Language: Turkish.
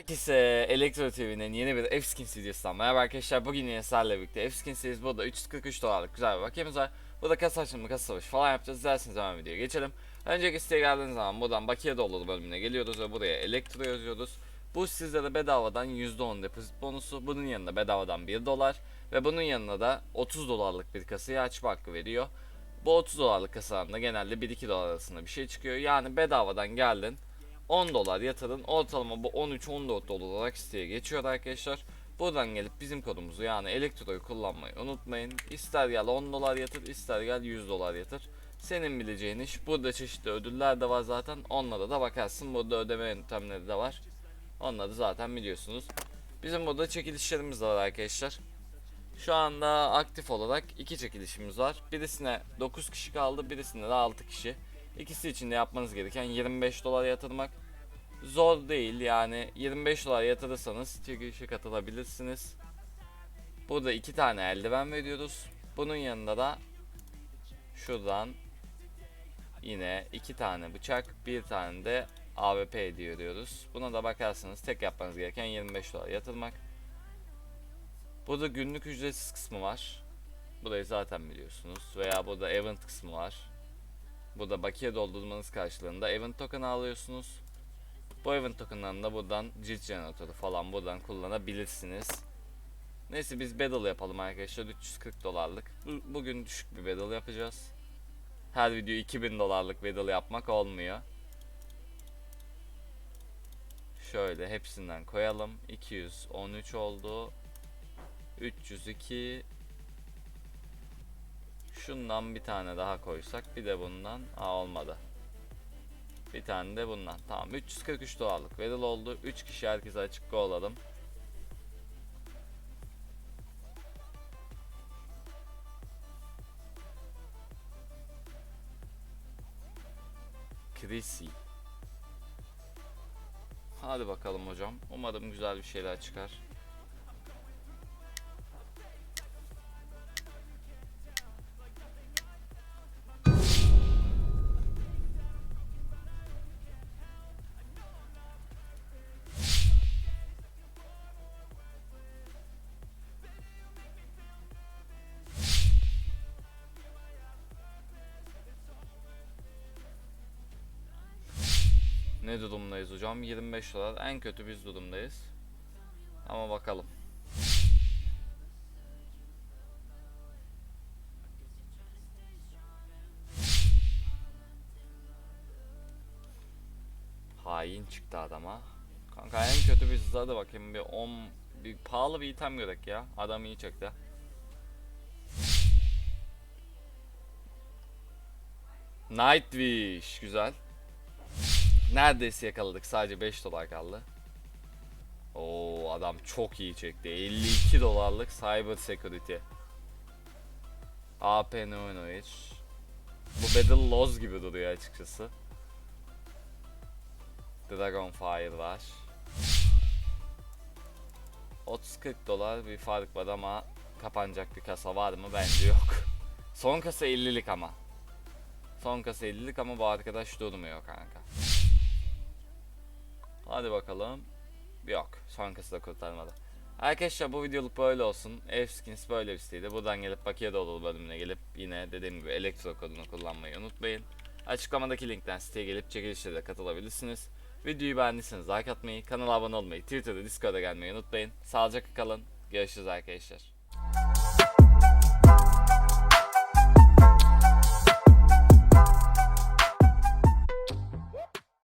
Herkese Elektro TV'nin yeni bir F-Skins videosundan merhaba arkadaşlar. Bugün yine sizlerle birlikte F-Skins'iz. Burada 343 dolarlık güzel bir bakiyemiz var. Burada kasa açılımı kasa savaşı falan yapacağız. İsterseniz hemen videoya geçelim. Önceki siteye geldiğiniz zaman buradan bakiye dolulu bölümüne geliyoruz ve buraya Elektro yazıyoruz. Bu sizlere bedavadan %10 depozit bonusu bunun yanında bedavadan 1 dolar Ve bunun yanına da 30 dolarlık bir kasayı açma hakkı veriyor. Bu 30 dolarlık kasadan da genelde 1-2 dolar arasında bir şey çıkıyor. Yani bedavadan geldin 10 dolar yatırın. Ortalama bu 13-14 dolar olarak siteye geçiyor arkadaşlar. Buradan gelip bizim kodumuzu yani elektroyu kullanmayı unutmayın. İster gel 10 dolar yatır ister gel 100 dolar yatır. Senin bileceğin iş. Burada çeşitli ödüller de var zaten. Onlara da bakarsın. Burada ödeme yöntemleri de var. Onları zaten biliyorsunuz. Bizim burada çekilişlerimiz var arkadaşlar. Şu anda aktif olarak iki çekilişimiz var. Birisine 9 kişi kaldı, birisine de 6 kişi. İkisi için de yapmanız gereken 25 dolar yatırmak. Zor değil yani 25 dolar yatırırsanız çekilişe katılabilirsiniz. Burada iki tane eldiven veriyoruz. Bunun yanında da şuradan yine iki tane bıçak, bir tane de AWP hediye ediyoruz. Buna da bakarsanız tek yapmanız gereken 25 dolar yatırmak. Burada günlük ücretsiz kısmı var. Burayı zaten biliyorsunuz. Veya burada event kısmı var. Burada bakiye doldurmanız karşılığında event token alıyorsunuz. Bu event tokenlarını da buradan cilt jeneratörü falan buradan kullanabilirsiniz. Neyse biz battle yapalım arkadaşlar 340 dolarlık. Bu- Bugün düşük bir battle yapacağız. Her video 2000 dolarlık battle yapmak olmuyor. Şöyle hepsinden koyalım. 213 oldu. 302 Şundan bir tane daha koysak bir de bundan. Aa olmadı. Bir tane de bundan. Tamam 343 dolarlık battle oldu. 3 kişi herkese açık golladım. Chrissy. Hadi bakalım hocam. Umarım güzel bir şeyler çıkar. Ne durumdayız hocam? 25 dolar. En kötü biz durumdayız. Ama bakalım. Hain çıktı adama. Kanka en kötü biz hadi bakayım bir 10 bir pahalı bir item gerek ya. Adam iyi çıktı. Nightwish güzel. Neredeyse yakaladık. Sadece 5 dolar kaldı. Oo adam çok iyi çekti. 52 dolarlık cyber security. AP ne oynuyor hiç? Bu Battle Loz gibi duruyor açıkçası. Dragonfire var. 30-40 dolar bir fark var ama kapanacak bir kasa var mı? Bence yok. Son kasa 50'lik ama. Son kasa 50'lik ama bu arkadaş durmuyor kanka. Hadi bakalım. Yok. Son kasa da kurtarmadı. Arkadaşlar bu videoluk böyle olsun. F-Skins böyle bir siteydi. Buradan gelip bakiye dolu bölümüne gelip yine dediğim gibi elektro kodunu kullanmayı unutmayın. Açıklamadaki linkten siteye gelip çekilişlere de katılabilirsiniz. Videoyu beğendiyseniz like atmayı, kanala abone olmayı, Twitter'da Discord'a gelmeyi unutmayın. Sağlıcakla kalın. Görüşürüz arkadaşlar.